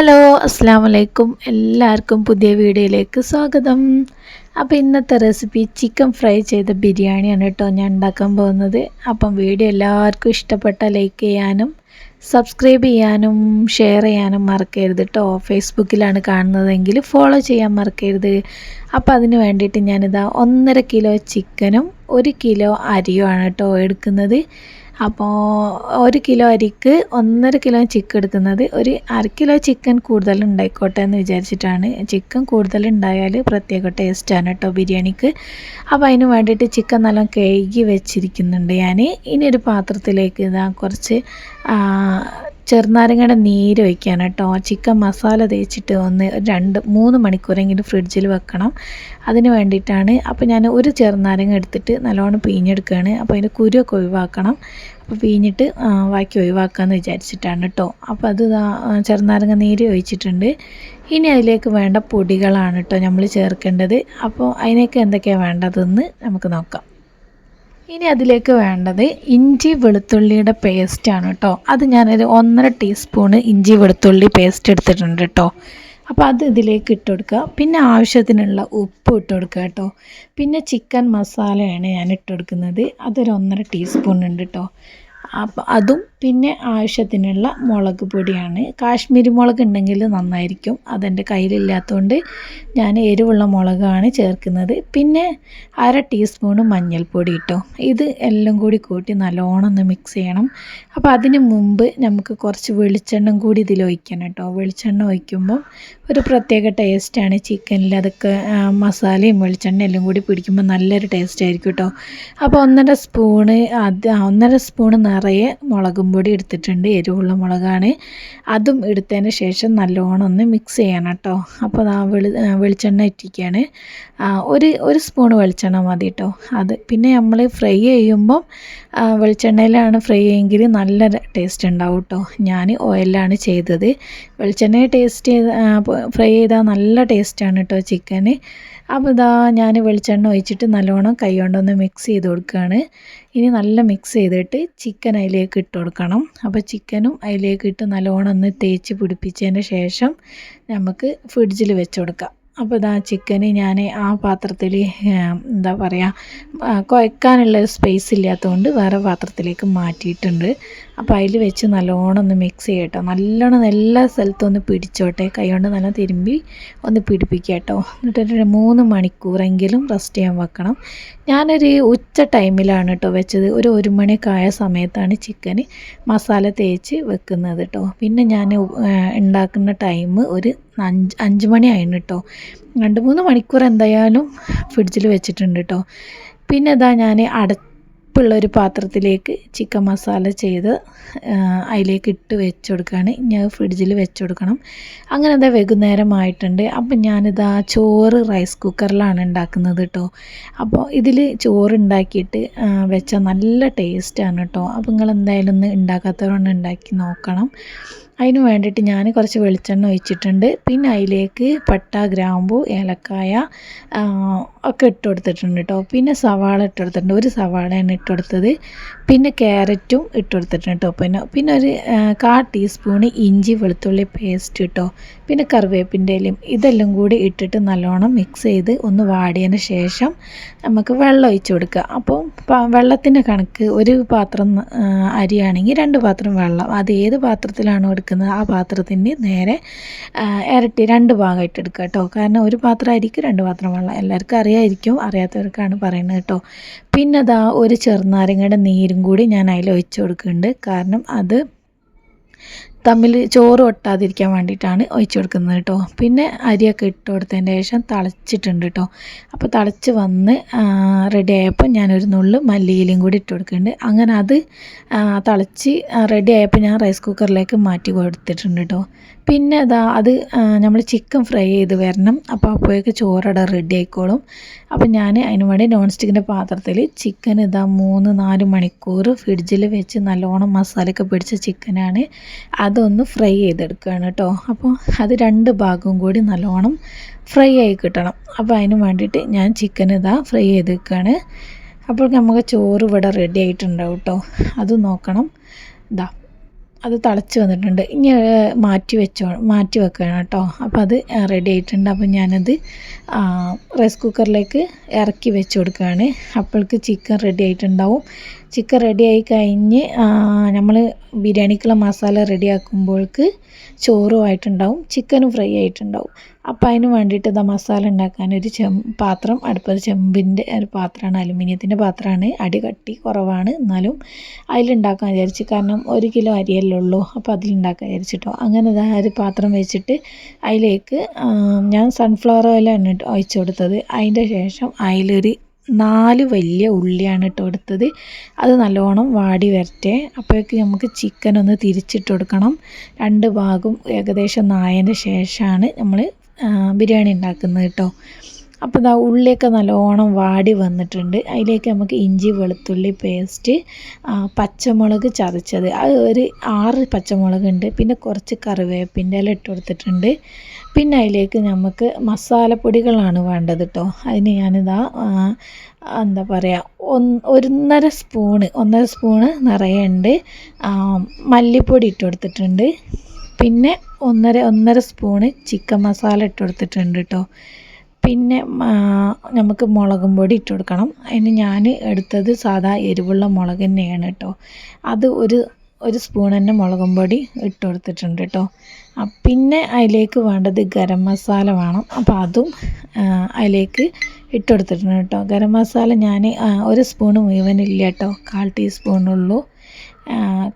Hello അസ്സാം വലൈക്കും എല്ലാവർക്കും പുതിയ വീഡിയോയിലേക്ക് സ്വാഗതം. അപ്പോൾ ഇന്നത്തെ റെസിപ്പി ചിക്കൻ ഫ്രൈ ചെയ്ത ബിരിയാണിയാണ് കേട്ടോ ഞാൻ ഉണ്ടാക്കാൻ പോകുന്നത്. അപ്പം വീഡിയോ എല്ലാവർക്കും ഇഷ്ടപ്പെട്ട ലൈക്ക് ചെയ്യാനും സബ്സ്ക്രൈബ് ചെയ്യാനും ഷെയർ ചെയ്യാനും മറക്കരുത് കേട്ടോ. ഫേസ്ബുക്കിലാണ് കാണുന്നതെങ്കിൽ ഫോളോ ചെയ്യാൻ മറക്കരുത്. അപ്പോൾ അതിന് വേണ്ടിയിട്ട് ഞാനിതാ ഒന്നര കിലോ ചിക്കനും ഒരു കിലോ അരിയുമാണ് കേട്ടോ എടുക്കുന്നത്. അപ്പോൾ ഒരു കിലോ അരിക്ക് ഒന്നര കിലോ ചിക്കൻ എടുക്കുന്നത് ഒരു അര കിലോ ചിക്കൻ കൂടുതൽ ഉണ്ടായിക്കോട്ടെ എന്ന് വിചാരിച്ചിട്ടാണ്. ചിക്കൻ കൂടുതൽ ഉണ്ടായാൽ പ്രത്യേക ടേസ്റ്റാണ് കേട്ടോ ബിരിയാണിക്ക്. അപ്പോൾ അതിന് വേണ്ടിയിട്ട് ചിക്കൻ നല്ല കഴുകി വെച്ചിരിക്കുന്നുണ്ട് ഞാൻ ഇനി ഒരു പാത്രത്തിലേക്ക് ഇതാ കുറച്ച് ചെറുനാരങ്ങയുടെ നീര് വയ്ക്കാൻ കേട്ടോ ചിക്കൻ മസാല തേച്ചിട്ട് ഒന്ന് രണ്ട് മൂന്ന് മണിക്കൂറെങ്കിലും ഫ്രിഡ്ജിൽ വെക്കണം. അതിന് വേണ്ടിയിട്ടാണ്. അപ്പോൾ ഞാൻ ഒരു ചെറുനാരങ്ങ എടുത്തിട്ട് നല്ലോണം പിഴിഞ്ഞെടുക്കുകയാണ് അപ്പോൾ അതിന്റെ കുരുവൊക്കെ ഒഴിവാക്കണം. അപ്പോൾ പിഴിഞ്ഞിട്ട് ബാക്കി ഒഴിവാക്കാമെന്ന് വിചാരിച്ചിട്ടാണ് കേട്ടോ അപ്പോൾ അത് ചെറുനാരങ്ങ നീര് ഒഴിച്ചിട്ടുണ്ട്. ഇനി അതിലേക്ക് വേണ്ട പൊടികളാണ് കേട്ടോ നമ്മൾ ചേർക്കേണ്ടത്. അപ്പോൾ അതിനൊക്കെ എന്തൊക്കെയാണ് വേണ്ടതെന്ന് നമുക്ക് നോക്കാം. ഇനി അതിലേക്ക് വേണ്ടത് ഇഞ്ചി വെളുത്തുള്ളിയുടെ പേസ്റ്റാണ് കേട്ടോ അത് ഞാനൊരു ഒന്നര ടീസ്പൂണ് ഇഞ്ചി വെളുത്തുള്ളി പേസ്റ്റ് എടുത്തിട്ടുണ്ട് കേട്ടോ അപ്പോൾ അത് ഇതിലേക്ക് ഇട്ട് കൊടുക്കുക. പിന്നെ ആവശ്യത്തിനുള്ള ഉപ്പ് ഇട്ട് കൊടുക്കുക കേട്ടോ. പിന്നെ ചിക്കൻ മസാലയാണ് ഞാൻ ഇട്ട് കൊടുക്കുന്നത്. അതൊരു ഒന്നര ടീസ്പൂൺ ഉണ്ട് കേട്ടോ. അപ്പം അതും പിന്നെ ആവശ്യത്തിനുള്ള മുളക് പൊടിയാണ്. കാശ്മീരി മുളക് ഉണ്ടെങ്കിൽ നന്നായിരിക്കും. അതെന്റെ കയ്യിലില്ലാത്തതുകൊണ്ട് ഞാൻ എരിവുള്ള മുളകാണ് ചേർക്കുന്നത്. പിന്നെ അര ടീസ്പൂണ് മഞ്ഞൾപ്പൊടി ഇട്ടോ. ഇത് എല്ലാം കൂടി കൂട്ടി നല്ലോണം ഒന്ന് മിക്സ് ചെയ്യണം. അപ്പോൾ അതിന് മുമ്പ് നമുക്ക് കുറച്ച് വെളിച്ചെണ്ണം കൂടി ഇതിൽ ഒഴിക്കണം കേട്ടോ. വെളിച്ചെണ്ണ ഒഴിക്കുമ്പോൾ ഒരു പ്രത്യേക ടേസ്റ്റാണ്. ചിക്കനിൽ അതൊക്കെ മസാലയും വെളിച്ചെണ്ണ എല്ലാം കൂടി പിടിക്കുമ്പോൾ നല്ലൊരു ടേസ്റ്റ് ആയിരിക്കും കേട്ടോ. അപ്പോൾ ഒന്നര സ്പൂണ് അത് ഒന്നര സ്പൂണ് നിറയെ മുളകും പൊടി എടുത്തിട്ടുണ്ട്. എരിവുള്ള മുളകാണ്. അതും എടുത്തതിന് ശേഷം നല്ലോണം ഒന്ന് മിക്സ് ചെയ്യണം കേട്ടോ അപ്പോൾ ആ വെളി വെളിച്ചെണ്ണ ഇറ്റിക്കുകയാണ് ഒരു ഒരു സ്പൂൺ വെളിച്ചെണ്ണ മതി കേട്ടോ അത് പിന്നെ നമ്മൾ ഫ്രൈ ചെയ്യുമ്പം വെളിച്ചെണ്ണയിലാണ് ഫ്രൈ ചെയ്യെങ്കിൽ നല്ല ടേസ്റ്റ് ഉണ്ടാവും കേട്ടോ ഞാൻ ഓയിലാണ് ചെയ്തത്. വെളിച്ചെണ്ണയിൽ ടേസ്റ്റ് ചെയ്ത് ഫ്രൈ ചെയ്താൽ നല്ല ടേസ്റ്റാണ് കേട്ടോ ചിക്കന് അപ്പോൾ ഇതാ ഞാൻ വെളിച്ചെണ്ണ ഒഴിച്ചിട്ട് നല്ലോണം കൈ കൊണ്ടൊന്ന് മിക്സ് ചെയ്ത് കൊടുക്കുകയാണ്. ഇനി നല്ല മിക്സ് ചെയ്തിട്ട് ചിക്കൻ അതിലേക്ക് ഇട്ട് കൊടുക്കണം. അപ്പോൾ ചിക്കനും അതിലേക്ക് ഇട്ട് നല്ലോണം ഒന്ന് തേച്ച് പിടിപ്പിച്ചതിന് ശേഷം നമുക്ക് ഫ്രിഡ്ജിൽ വെച്ച് കൊടുക്കാം. അപ്പോൾ ഇതാ ചിക്കന് ഞാൻ ആ പാത്രത്തിൽ എന്താ പറയുക കുഴക്കാനുള്ള സ്പേസ് ഇല്ലാത്തതുകൊണ്ട് വേറെ പാത്രത്തിലേക്ക് മാറ്റിയിട്ടുണ്ട്. അപ്പോൾ അതിൽ വെച്ച് നല്ലോണം ഒന്ന് മിക്സ് ചെയ്യട്ടോ. നല്ലോണം എല്ലാ സ്ഥലത്തും ഒന്ന് പിടിച്ചോട്ടെ. കൈകൊണ്ട് നല്ല തിരുമ്പി ഒന്ന് പിടിപ്പിക്കുക കേട്ടോ. എന്നിട്ടൊരു മൂന്ന് മണിക്കൂറെങ്കിലും റെസ്റ്റ് ചെയ്യാൻ വെക്കണം. ഞാനൊരു ഉച്ച ടൈമിലാണ് കേട്ടോ വെച്ചത്. ഒരു ഒരു മണിയൊക്കെ ആയ സമയത്താണ് ചിക്കന് മസാല തേച്ച് വെക്കുന്നത് കേട്ടോ പിന്നെ ഞാൻ ഉണ്ടാക്കുന്ന ടൈം ഒരു അഞ്ച് അഞ്ച് മണിയായിരുന്നു കേട്ടോ രണ്ട് മൂന്ന് മണിക്കൂർ എന്തായാലും ഫ്രിഡ്ജിൽ വെച്ചിട്ടുണ്ട് കേട്ടോ പിന്നെ ഇതാ ഞാൻ അട ഉപ്പുള്ള ഒരു പാത്രത്തിലേക്ക് ചിക്കൻ മസാല ചെയ്ത് അതിലേക്ക് ഇട്ട് വെച്ചുകൊടുക്കുകയാണ് ഞാൻ ഫ്രിഡ്ജിൽ വെച്ച് കൊടുക്കണം അങ്ങനെ അതാ വൈകുന്നേരമായിട്ടുണ്ട്. അപ്പം ഞാനിതാ ചോറ് റൈസ് കുക്കറിലാണ് ഉണ്ടാക്കുന്നത് കേട്ടോ അപ്പോൾ ഇതിൽ ചോറ് ഉണ്ടാക്കിയിട്ട് വെച്ചാൽ നല്ല ടേസ്റ്റാണ് കേട്ടോ അപ്പോൾ നിങ്ങൾ എന്തായാലും ഒന്ന് ഉണ്ടാക്കാത്തവരൊന്ന് ഉണ്ടാക്കി നോക്കണം. അതിന് വേണ്ടിയിട്ട് ഞാൻ കുറച്ച് വെളിച്ചെണ്ണ ഒഴിച്ചിട്ടുണ്ട്. പിന്നെ അതിലേക്ക് പട്ട ഗ്രാമ്പു ഏലക്കായ ഒക്കെ ഇട്ട് കൊടുത്തിട്ടുണ്ട് കേട്ടോ പിന്നെ സവാള ഇട്ട് കൊടുത്തിട്ടുണ്ട്. ഒരു സവാളയാണ് ഇട്ട് കൊടുത്തത്. പിന്നെ ക്യാരറ്റും ഇട്ട് കൊടുത്തിട്ടുണ്ട് കേട്ടോ പിന്നെ പിന്നെ ഒരു കാ ടീസ്പൂണ് ഇഞ്ചി വെളുത്തുള്ളി പേസ്റ്റ് കേട്ടോ പിന്നെ കറിവേപ്പിന്റെ ഇലയും ഇതെല്ലാം കൂടി ഇട്ടിട്ട് നല്ലോണം മിക്സ് ചെയ്ത് ഒന്ന് വാടിയതിന് ശേഷം നമുക്ക് വെള്ളം ഒഴിച്ച് കൊടുക്കുക. അപ്പോൾ വെള്ളത്തിന്റെ കണക്ക് ഒരു പാത്രം അരിയാണെങ്കിൽ രണ്ട് പാത്രം വെള്ളം. അത് ഏത് പാത്രത്തിലാണ് എടുക്കുന്നത് ആ പാത്രത്തിന്റെ നേരെ ഇരട്ടി രണ്ട് ഭാഗമായിട്ട് എടുക്കുക കേട്ടോ കാരണം ഒരു പാത്രം അരിക്ക് രണ്ട് പാത്രം വെള്ളം. എല്ലാവർക്കും അറിയാമായിരിക്കും അറിയാത്തവർക്കാണ് പറയുന്നത് കേട്ടോ. പിന്നെ അതാ ഒരു ചെറുനാരങ്ങയുടെ നീരും കൂടി ഞാൻ അതിൽ ഒഴിച്ചു കൊടുക്കുന്നുണ്ട്. കാരണം അത് തമ്മിൽ ചോറ് ഒട്ടാതിരിക്കാൻ വേണ്ടിയിട്ടാണ് ഒഴിച്ചു കൊടുക്കുന്നത് കേട്ടോ. പിന്നെ അരിയൊക്കെ ഇട്ട് കൊടുത്തതിന് ശേഷം തളച്ചിട്ടുണ്ട് കേട്ടോ. അപ്പോൾ തളച്ച് വന്ന് റെഡി ആയപ്പോൾ ഞാനൊരു നുള്ളു മല്ലിയിലും കൂടി ഇട്ട് കൊടുക്കുന്നുണ്ട്. അങ്ങനെ അത് തളച്ച് റെഡി ആയപ്പോൾ ഞാൻ റൈസ് കുക്കറിലേക്ക് മാറ്റി കൊടുത്തിട്ടുണ്ട് കേട്ടോ. പിന്നെ അതാ അത് നമ്മൾ ചിക്കൻ ഫ്രൈ ചെയ്ത് വരണം. അപ്പോൾ അപ്പോഴേക്ക് ചോറട റെഡി ആയിക്കോളും. അപ്പോൾ ഞാൻ അതിന് വേണ്ടി നോൺ സ്റ്റിക്കിന്റെ പാത്രത്തിൽ ചിക്കൻ ഇതാ മൂന്ന് നാല് മണിക്കൂർ ഫ്രിഡ്ജിൽ വെച്ച് നല്ലോണം മസാലയൊക്കെ പിടിച്ച ചിക്കനാണ് അതൊന്ന് ഫ്രൈ ചെയ്തെടുക്കുകയാണ് കേട്ടോ അപ്പോൾ അത് രണ്ട് ഭാഗവും കൂടി നല്ലോണം ഫ്രൈ ആയി കിട്ടണം. അപ്പോൾ അതിന് വേണ്ടിയിട്ട് ഞാൻ ചിക്കൻ ഇതാ ഫ്രൈ ചെയ്ത് വെക്കുകയാണ് അപ്പോൾ നമുക്ക് ചോറ് ഇവിടെ റെഡി ആയിട്ടുണ്ടാവും കേട്ടോ അത് നോക്കണം. ഇതാ അത് തിളച്ച് വന്നിട്ടുണ്ട്. ഇനി മാറ്റി വെച്ചോ മാറ്റി വെക്കണം കേട്ടോ. അപ്പോൾ അത് റെഡി ആയിട്ടുണ്ട്. അപ്പോൾ ഞാനത് റൈസ് കുക്കറിലേക്ക് ഇറക്കി വെച്ച് കൊടുക്കുകയാണ്. അപ്പോഴേക്ക് ചിക്കൻ റെഡി ആയിട്ടുണ്ടാവും. ചിക്കൻ റെഡി ആയി കഴിഞ്ഞ് നമ്മൾ ബിരിയാണിക്കുള്ള മസാല റെഡി ആക്കുമ്പോഴേക്ക് ചോറും ആയിട്ടുണ്ടാവും ചിക്കനും ഫ്രൈ ആയിട്ടുണ്ടാവും. അപ്പം അതിന് വേണ്ടിയിട്ട് ഇതാ മസാല ഉണ്ടാക്കാൻ ഒരു ചെം പാത്രം അടുപ്പത് ചെമ്പിന്റെ ഒരു പാത്രമാണ് അലുമിനിയത്തിന്റെ പാത്രമാണ് അടി കട്ടി കുറവാണ്. എന്നാലും അതിലുണ്ടാക്കാൻ വിചാരിച്ചു കാരണം ഒരു കിലോ അരിയല്ലേ ഉള്ളൂ അപ്പോൾ അതിലുണ്ടാക്കാൻ വിചാരിച്ചിട്ടോ. അങ്ങനെ ഇതാ ഒരു പാത്രം വെച്ചിട്ട് അതിലേക്ക് ഞാൻ സൺഫ്ലവർ ഓയിലാണ് ഒഴിച്ചു കൊടുത്തത്. അതിന്റെ ശേഷം അതിലൊരു നാല് വലിയ ഉള്ളിയാണ് ഇട്ട് കൊടുത്തത് അത് നല്ലോണം വാടി വരട്ടെ. അപ്പോഴേക്ക് നമുക്ക് ചിക്കൻ ഒന്ന് തിരിച്ചിട്ട് കൊടുക്കണം. രണ്ട് ഭാഗം ഏകദേശം നായതിന്റെ ശേഷമാണ് നമ്മൾ ബിരിയാണി ഉണ്ടാക്കുന്നത് കേട്ടോ അപ്പോൾ ഇതാ ഉള്ളിയൊക്കെ നല്ലോണം വാടി വന്നിട്ടുണ്ട്. അതിലേക്ക് നമുക്ക് ഇഞ്ചി വെളുത്തുള്ളി പേസ്റ്റ് പച്ചമുളക് ചതച്ചത്. അത് ഒരു ആറ് പച്ചമുളക് ഉണ്ട്. പിന്നെ കുറച്ച് കറിവേപ്പിന്റെ ഇല ഇട്ട് കൊടുത്തിട്ടുണ്ട്. പിന്നെ അതിലേക്ക് നമുക്ക് മസാലപ്പൊടികളാണ് വേണ്ടത് കേട്ടോ അതിന് ഞാനിതാ എന്താ പറയുക ഒന്ന് ഒന്നര സ്പൂണ് ഒന്നര സ്പൂണ് നിറയെ ഉണ്ട്. മല്ലിപ്പൊടി ഇട്ട് കൊടുത്തിട്ടുണ്ട്. പിന്നെ ഒന്നര ഒന്നര സ്പൂണ് ചിക്കൻ മസാല ഇട്ട് കൊടുത്തിട്ടുണ്ട് കേട്ടോ പിന്നെ നമുക്ക് മുളകും പൊടി ഇട്ട് കൊടുക്കണം. അതിന് ഞാൻ എടുത്തത് സാധാ എരിവുള്ള മുളക് തന്നെയാണ് കേട്ടോ. അത് ഒരു ഒരു സ്പൂൺ തന്നെ മുളകും പൊടി ഇട്ട് കൊടുത്തിട്ടുണ്ട് കേട്ടോ. പിന്നെ അതിലേക്ക് വേണ്ടത് ഗരം മസാല വേണം. അപ്പോൾ അതും അതിലേക്ക് ഇട്ട് കൊടുത്തിട്ടുണ്ട് കേട്ടോ. ഗരം മസാല ഞാൻ ഒരു സ്പൂൺ മുഴുവനില്ല കേട്ടോ. കാൽ ടീസ്പൂണുള്ളൂ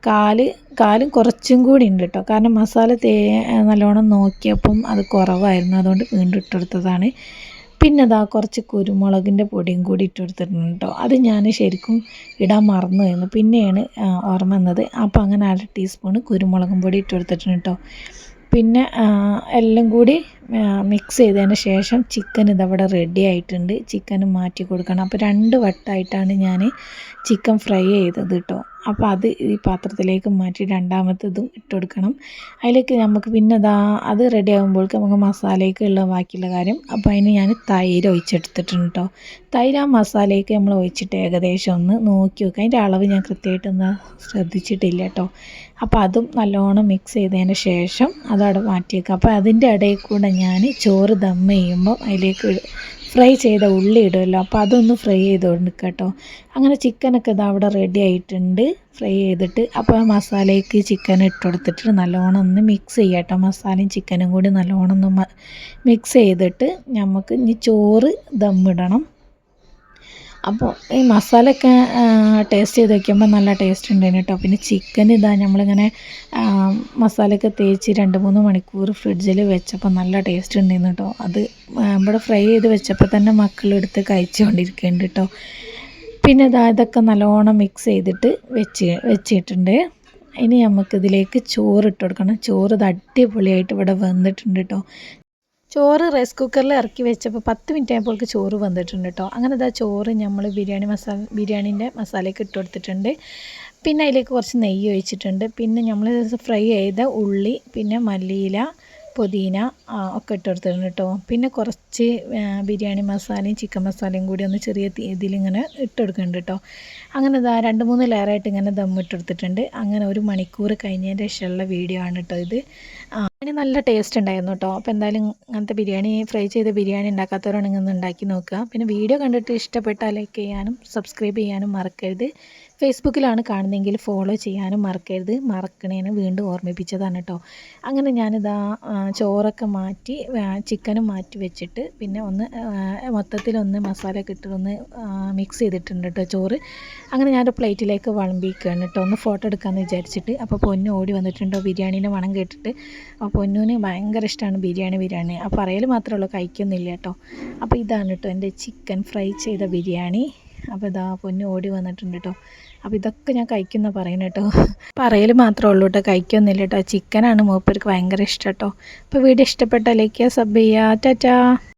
കാൽ കാലും കുറച്ചും കൂടി ഉണ്ട് കേട്ടോ കാരണം മസാല തേ നല്ലോണം നോക്കിയപ്പം അത് കുറവായിരുന്നു. അതുകൊണ്ട് വീണ്ടും ഇട്ടെടുത്തതാണ്. പിന്നെ അതാ കുറച്ച് കുരുമുളകിന്റെ പൊടിയും കൂടി ഇട്ടെടുത്തിട്ടുണ്ട് കേട്ടോ അത് ഞാൻ ശരിക്കും ഇടാൻ മറന്നു പോയിരുന്നു പിന്നെയാണ് ഓർമ്മ വന്നത്. അപ്പോൾ അങ്ങനെ അര ടീസ്പൂണ് കുരുമുളകും പൊടി ഇട്ടെടുത്തിട്ടുണ്ട് കേട്ടോ പിന്നെ എല്ലാം കൂടി മിക്സ് ചെയ്തതിന് ശേഷം ചിക്കൻ ഇതവിടെ റെഡി ആയിട്ടുണ്ട്. ചിക്കൻ മാറ്റി കൊടുക്കണം. അപ്പോൾ രണ്ട് വട്ടമായിട്ടാണ് ഞാൻ ചിക്കൻ ഫ്രൈ ചെയ്തത് കേട്ടോ അപ്പോൾ അത് ഈ പാത്രത്തിലേക്ക് മാറ്റി രണ്ടാമത്തതും ഇട്ട് കൊടുക്കണം. അതിലേക്ക് നമുക്ക് പിന്നെ അതാ അത് റെഡി ആകുമ്പോഴേക്ക് നമുക്ക് മസാലയ്ക്കുള്ള ബാക്കിയുള്ള കാര്യം. അപ്പോൾ അതിന് ഞാൻ തൈര് ഒഴിച്ചെടുത്തിട്ടുണ്ട് കേട്ടോ തൈര് ആ മസാലയ്ക്ക് നമ്മൾ ഒഴിച്ചിട്ട് ഏകദേശം ഒന്ന് നോക്കി വെക്കുക അതിന്റെ അളവ് ഞാൻ കൃത്യമായിട്ടൊന്ന് ശ്രദ്ധിച്ചിട്ടില്ല കേട്ടോ അപ്പോൾ അതും നല്ലോണം മിക്സ് ചെയ്തതിന് ശേഷം അതവിടെ മാറ്റി അപ്പോൾ അതിന്റെ ഇടയിൽ കൂടെ ഞാൻ ചോറ് ദം ചെയ്യുമ്പോൾ അതിലേക്ക് ഫ്രൈ ചെയ്ത ഉള്ളി ഇടുമല്ലോ അപ്പോൾ അതൊന്ന് ഫ്രൈ ചെയ്ത് കൊടുക്കുക കേട്ടോ അങ്ങനെ ചിക്കനൊക്കെ ഇത് അവിടെ റെഡി ആയിട്ടുണ്ട്. ഫ്രൈ ചെയ്തിട്ട് അപ്പോൾ മസാലയ്ക്ക് ചിക്കൻ ഇട്ട് കൊടുത്തിട്ട് നല്ലോണം ഒന്ന് മിക്സ് ചെയ്യാം കേട്ടോ മസാലയും ചിക്കനും കൂടി നല്ലോണം ഒന്ന് മിക്സ് ചെയ്തിട്ട് നമുക്ക് ഇനി ചോറ് ദമ്മിടണം അപ്പോൾ ഈ മസാലയൊക്കെ ടേസ്റ്റ് ചെയ്ത് വയ്ക്കുമ്പോൾ നല്ല ടേസ്റ്റ് ഉണ്ടായിരുന്നു കേട്ടോ പിന്നെ ചിക്കൻ ഇതാ നമ്മളിങ്ങനെ മസാലയൊക്കെ തേച്ച് രണ്ട് മൂന്ന് മണിക്കൂർ ഫ്രിഡ്ജിൽ വെച്ചപ്പോൾ നല്ല ടേസ്റ്റ് ഉണ്ടായിരുന്നു കേട്ടോ അത് നമ്മുടെ ഫ്രൈ ചെയ്ത് വെച്ചപ്പോൾ തന്നെ മക്കളെടുത്ത് കഴിച്ചുകൊണ്ടിരിക്കുന്നുണ്ട് കേട്ടോ പിന്നെ ഇതാ ഇതൊക്കെ നല്ലോണം മിക്സ് ചെയ്തിട്ട് വെച്ച് വെച്ചിട്ടുണ്ട്. ഇനി നമുക്കിതിലേക്ക് ചോറ് ഇട്ട് കൊടുക്കണം. ചോറ് ഇത് അടിപൊളിയായിട്ട് ഇവിടെ വന്നിട്ടുണ്ട് കേട്ടോ ചോറ് റൈസ് കുക്കറിൽ ഇറക്കി വെച്ചപ്പോൾ പത്ത് മിനിറ്റ് ആയപ്പോൾക്ക് ചോറ് വന്നിട്ടുണ്ട് കേട്ടോ അങ്ങനെ ഇതാ ചോറ് നമ്മൾ ബിരിയാണി മസാല ബിരിയാണീന്റെ മസാലയ്ക്ക് ഇട്ട് കൊടുത്തിട്ടുണ്ട്. പിന്നെ അതിലേക്ക് കുറച്ച് നെയ്യ് ഒഴിച്ചിട്ടുണ്ട്. പിന്നെ നമ്മൾ ഫ്രൈ ചെയ്ത ഉള്ളി പിന്നെ മല്ലിയില പുതിന ഒക്കെ ഇട്ട് കൊടുത്തിട്ടുണ്ട് കേട്ടോ പിന്നെ കുറച്ച് ബിരിയാണി മസാലയും ചിക്കൻ മസാലയും കൂടി ഒന്ന് ചെറിയ ഇതിലിങ്ങനെ ഇട്ട് കൊടുക്കുന്നുണ്ട് കേട്ടോ അങ്ങനെ ഇതാ രണ്ട് മൂന്ന് ലെയറായിട്ട് ഇങ്ങനെ ദം ഇട്ട് കൊടുത്തിട്ടുണ്ട് അങ്ങനെ ഒരു മണിക്കൂർ കഴിഞ്ഞതിന്റെ ശേഷമുള്ള വീഡിയോ ആണ് കേട്ടോ ഇത്. അതിന് നല്ല ടേസ്റ്റ് ഉണ്ടായിരുന്നു കേട്ടോ അപ്പോൾ എന്തായാലും അങ്ങനത്തെ ബിരിയാണി ഫ്രൈ ചെയ്ത ബിരിയാണി ഉണ്ടാക്കാത്തവരാണെങ്കിൽ ഒന്ന് ഉണ്ടാക്കി നോക്കുക. പിന്നെ വീഡിയോ കണ്ടിട്ട് ഇഷ്ടപ്പെട്ടാൽ ലൈക്ക് ചെയ്യാനും സബ്സ്ക്രൈബ് ചെയ്യാനും മറക്കരുത്. ഫേസ്ബുക്കിലാണ് കാണുന്നതെങ്കിൽ ഫോളോ ചെയ്യാനും മറക്കരുത്. മറക്കണേന് വീണ്ടും ഓർമ്മിപ്പിച്ചതാണ് കേട്ടോ അങ്ങനെ ഞാനിതാ ചോറൊക്കെ മാറ്റി ചിക്കനും മാറ്റി വെച്ചിട്ട് പിന്നെ ഒന്ന് മൊത്തത്തിലൊന്ന് മസാല ഒക്കെ ഇട്ട് ഒന്ന് മിക്സ് ചെയ്തിട്ടുണ്ട് കേട്ടോ ചോറ്. അങ്ങനെ ഞാനൊരു പ്ലേറ്റിലേക്ക് വിളമ്പിക്കുകയാണ് കേട്ടോ ഒന്ന് ഫോട്ടോ എടുക്കാമെന്ന് വിചാരിച്ചിട്ട്. അപ്പോൾ പൊന്നു ഓടി വന്നിട്ടുണ്ടോ? ബിരിയാണീന്റെ മണം കേട്ടിട്ട്. അപ്പോൾ പൊന്നുവിന് ഭയങ്കര ഇഷ്ടമാണ് ബിരിയാണി ബിരിയാണി. അപ്പോൾ പറയൽ മാത്രമേ ഉള്ളൂ കഴിക്കൊന്നുമില്ല കേട്ടോ അപ്പോൾ ഇതാണ് കേട്ടോ എന്റെ ചിക്കൻ ഫ്രൈ ചെയ്ത ബിരിയാണി. അപ്പോൾ ഇതാ പൊന്ന് ഓടി വന്നിട്ടുണ്ട് കേട്ടോ അപ്പോൾ ഇതൊക്കെ ഞാൻ കഴിക്കുന്ന പറയുന്നത് കേട്ടോ പറയൽ മാത്രമേ ഉള്ളൂ കേട്ടോ കഴിക്കൊന്നുമില്ല കേട്ടോ ചിക്കനാണ് മൂപ്പർക്ക് ഭയങ്കര ഇഷ്ടം കേട്ടോ അപ്പോൾ വീഡിയോ ഇഷ്ടപ്പെട്ടാൽ ലൈക്ക് സബ് ചെയ്യുക. ടാറ്റാ.